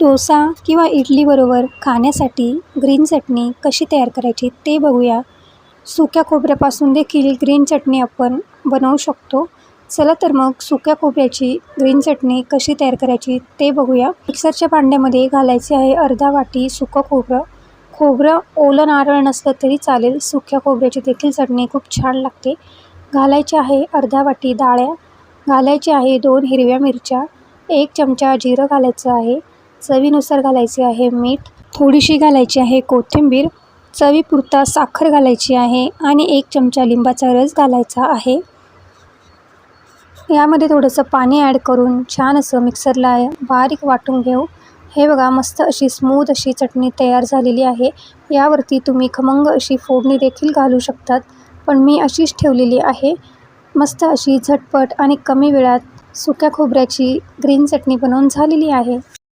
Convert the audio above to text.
डोसा किंवा इडलीबरोबर खाण्यासाठी ग्रीन चटणी कशी तयार करायची ते बघूया. सुक्या खोबऱ्यापासून देखील ग्रीन चटणी आपण बनवू शकतो. चला तर मग सुक्या खोबऱ्याची ग्रीन चटणी कशी तयार करायची ते बघूया. मिक्सरच्या भांड्यामध्ये घालायचे आहे अर्धा वाटी सुकं खोबरं. खोबरं ओलं नारळ नसलं तरी चालेल. सुक्या खोबऱ्याची देखील चटणी खूप छान लागते. घालायची आहे अर्धा वाटी डाळ्या. घालायची आहे दोन हिरव्या मिरच्या. एक चमचा जिरं घालायचं आहे. चवीनुसार घालायचे आहे मीठ थोडीशी घालायची आहे कोथिंबीर चवीपुरता साखर घालायची आहे आणि एक चमचा लिंबाचा रस घालायचा आहे. यामध्ये थोडंसं पाणी ॲड करून छान असं मिक्सरला बारीक वाटून घेऊ. हे बघा मस्त अशी स्मूथ अशी चटणी तयार झालेली आहे. यावरती तुम्ही खमंग अशी फोडणी देखील घालू शकतात पण मी अशीच ठेवलेली आहे. मस्त अशी झटपट आणि कमी वेळात सुक्या खोबऱ्याची ग्रीन चटणी बनवून झालेली आहे.